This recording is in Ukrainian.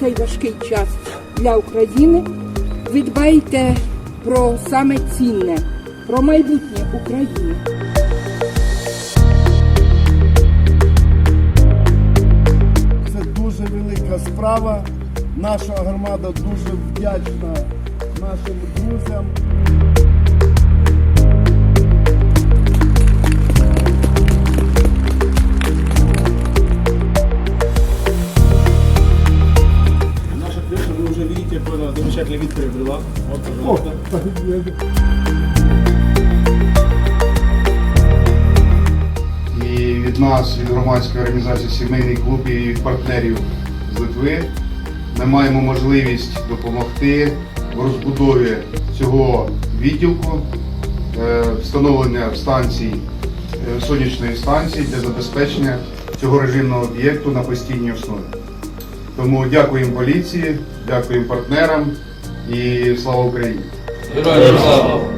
цей важкий час для України ви дбаєте про саме цінне, про майбутнє України. Це дуже велика справа. Наша громада дуже вдячна нашим друзям. Какой замечательный вид приобрела. Вот, пожалуйста. І від нас, від громадської організації Сімейний клуб і від партнерів з Литви ми маємо можливість допомогти в розбудові цього відділку, е, встановлення станцій, е, сонячної станції для забезпечення цього режимного об'єкту на постійній основі. Тому дякуємо поліції, дякуємо партнерам і слава Україні! Героям слава!